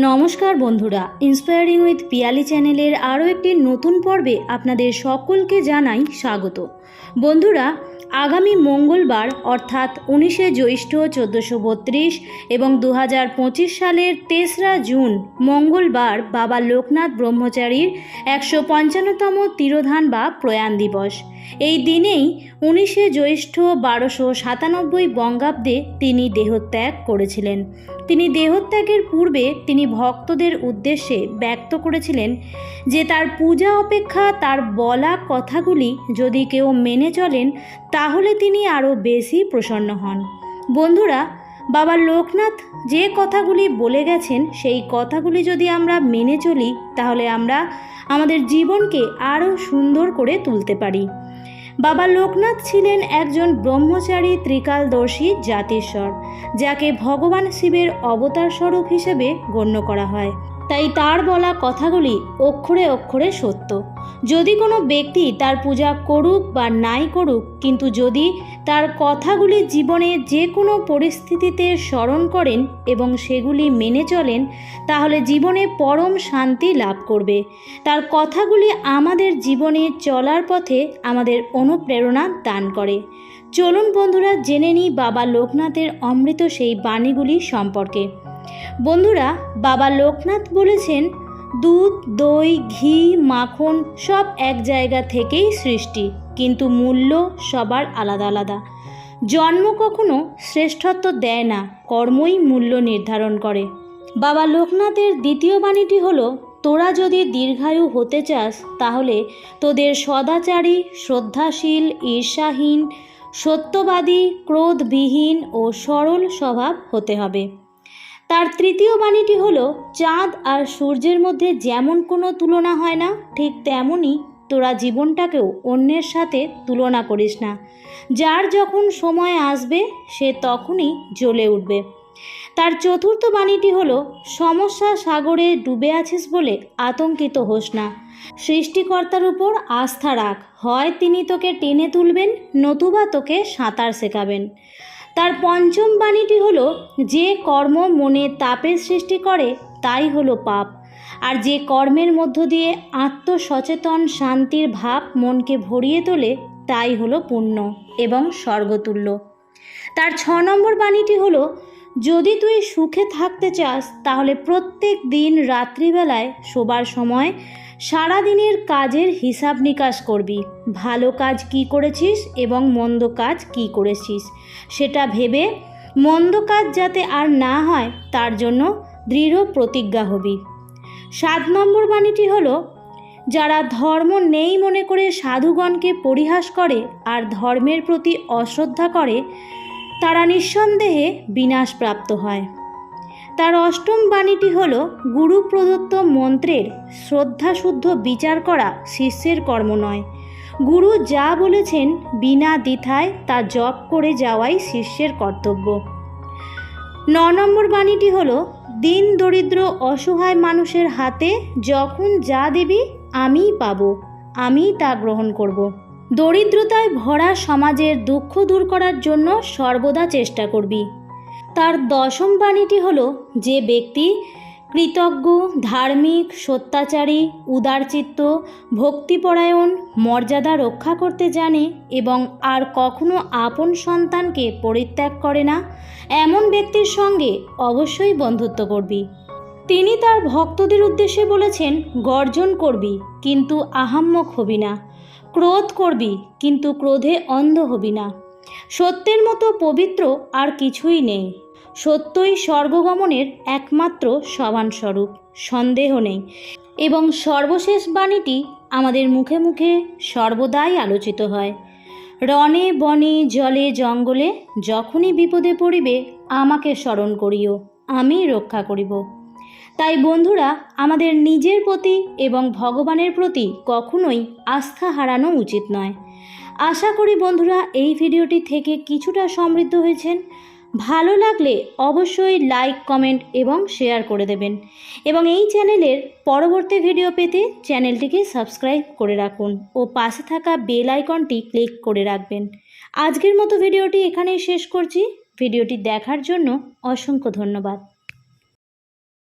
নমস্কার বন্ধুরা inspiring with Piyali চ্যানেলের আরও একটি নতুন পর্বে আপনাদের সকলকে জানাই স্বাগত। বন্ধুরা, আগামী মঙ্গলবার, অর্থাৎ উনিশে জ্যৈষ্ঠ চোদ্দোশো বত্রিশ এবং দু হাজার পঁচিশ সালের তেসরা জুন, মঙ্গলবার বাবা লোকনাথ ব্রহ্মচারীর একশো পঞ্চান্নতম তিরোধান বা প্রয়াণ দিবস। এই দিনেই উনিশে জ্যৈষ্ঠ বারোশো সাতানব্বই বঙ্গাব্দে তিনি দেহত্যাগ করেছিলেন। তিনি দেহত্যাগের পূর্বে তিনি ভক্তদের উদ্দেশ্যে ব্যক্ত করেছিলেন যে তার পূজা অপেক্ষা, তার বলা কথাগুলি যদি কেউ মেনে চলেন, তাহলে তিনি আরও বেশি প্রসন্ন হন। বন্ধুরা, বাবা লোকনাথ যে কথাগুলি বলে গেছেন, সেই কথাগুলি যদি আমরা মেনে চলি, তাহলে আমরা আমাদের জীবনকে আরও সুন্দর করে তুলতে পারি। বাবা লোকনাথ ছিলেন একজন ব্রহ্মচারী ত্রিকালদর্শী জাতিস্বর, যাকে ভগবান শিবের অবতার স্বরূপ হিসেবে গণ্য করা হয়। তাই তার বলা কথাগুলি অক্ষরে অক্ষরে সত্য। যদি কোনো ব্যক্তি তার পূজা করুক বা নাই করুক, কিন্তু যদি তার কথাগুলি জীবনে যে কোনো পরিস্থিতিতে স্মরণ করেন এবং সেগুলি মেনে চলেন, তাহলে জীবনে পরম শান্তি লাভ করবে। তার কথাগুলি আমাদের জীবনে চলার পথে আমাদের অনুপ্রেরণা দান করে। চলুন বন্ধুরা, জেনে নিই বাবা লোকনাথের অমৃত সেই বাণীগুলি সম্পর্কে। বন্ধুরা, বাবা লোকনাথ বলেছেন, দুধ, দই, ঘি, মাখন সব এক জায়গা থেকেই সৃষ্টি, কিন্তু মূল্য সবার আলাদা আলাদা। জন্ম কখনো শ্রেষ্ঠত্ব দেয় না, কর্মই মূল্য নির্ধারণ করে। বাবা লোকনাথের দ্বিতীয় বাণীটি হলো, তোরা যদি দীর্ঘায়ু হতে চাস, তাহলে তোদের সদাচারী, শ্রদ্ধাশীল, ঈর্ষাহীন, সত্যবাদী, ক্রোধবিহীন ও সরল স্বভাব হতে হবে। তার তৃতীয় বাণীটি হলো, চাঁদ আর সূর্যের মধ্যে যেমন কোনো তুলনা হয় না, ঠিক তেমনই তোরা জীবনটাকেও অন্যের সাথে তুলনা করিস না। যার যখন সময় আসবে, সে তখনই জ্বলে উঠবে। তার চতুর্থ বাণীটি হলো, সমস্যা সাগরে ডুবে আছিস বলে আতঙ্কিত হোস না। সৃষ্টিকর্তার উপর আস্থা রাখ, হয় তিনি তোকে টেনে তুলবেন, নতুবা তোকে সাঁতার শেখাবেন। তার পঞ্চম বাণীটি হলো, যে কর্ম মনে তাপের সৃষ্টি করে, তাই হলো পাপ। আর যে কর্মের মধ্য দিয়ে আত্মসচেতন শান্তির ভাব মনকে ভরিয়ে তোলে, তাই হলো পুণ্য এবং স্বর্গতুল্য। তার ছ নম্বর বাণীটি হলো, যদি তুই সুখে থাকতে চাস, তাহলে প্রত্যেক দিন রাত্রিবেলায় শোবার সময় সারা দিনের কাজের হিসাব নিকাশ করবি। ভালো কাজ কি করেছিস এবং মন্দ কাজ কি করেছিস? সেটা ভেবে মন্দ কাজ যাতে আর না হয়, তার জন্য দৃঢ় প্রতিজ্ঞা হবি। সাত নম্বর বাণীটি হলো, যারা ধর্ম নেই মনে করে সাধুগণকে পরিহাস করে আর ধর্মের প্রতি অশ্রদ্ধা করে, তারা নিঃসন্দেহে বিনাশপ্রাপ্ত হয়। তার অষ্টম বাণীটি হল, গুরু প্রদত্ত মন্ত্রের শ্রদ্ধাশুদ্ধ বিচার করা শিষ্যের কর্ম নয়। গুরু যা বলেছেন বিনা দ্বিধায় তা জপ করে যাওয়াই শিষ্যের কর্তব্য। ন নম্বর বাণীটি হল, দিন দরিদ্র অসহায় মানুষের হাতে যখন যা দিবি আমিই পাবো আমি তা গ্রহণ করব। দরিদ্রতায় ভরা সমাজের দুঃখ দূর করার জন্য সর্বদা চেষ্টা করবি। তার দশম বাণীটি হল, যে ব্যক্তি কৃতজ্ঞ, ধার্মিক, সত্যাচারী, উদারচিত্ত, ভক্তিপরায়ণ, মর্যাদা রক্ষা করতে জানে এবং আর কখনো আপন সন্তানকে পরিত্যাগ করে না, এমন ব্যক্তির সঙ্গে অবশ্যই বন্ধুত্ব করবি। তিনি তার ভক্তদের উদ্দেশ্যে বলেছেন, গর্জন করবি, কিন্তু আহাম্মক হবি না। ক্রোধ করবি, কিন্তু ক্রোধে অন্ধ হবি না। সত্যের মতো পবিত্র আর কিছুই নেই। সত্যই স্বর্গগমনের একমাত্র স্বরূপ সন্দেহ নেই। এবং সর্বশেষ বাণীটি আমাদের মুখে মুখে সর্বদাই আলোচিত হয়। রণে বনে জলে জঙ্গলে যখনই বিপদে পড়িবে, আমাকে স্মরণ করিও, আমি রক্ষা করিব। তাই বন্ধুরা, আমাদের নিজের প্রতি এবং ভগবানের প্রতি কখনোই আস্থা হারানো উচিত নয়। আশা করি বন্ধুরা, এই ভিডিওটি থেকে কিছুটা সমৃদ্ধ হয়েছেন। ভালো লাগলে অবশ্যই লাইক, কমেন্ট এবং শেয়ার করে দেবেন। এবং এই চ্যানেলের পরবর্তী ভিডিও পেতে চ্যানেলটিকে সাবস্ক্রাইব করে রাখুন ও পাশে থাকা বেল আইকনটি ক্লিক করে রাখবেন। আজকের মতো ভিডিওটি এখানেই শেষ করছি। ভিডিওটি দেখার জন্য অসংখ্য ধন্যবাদ।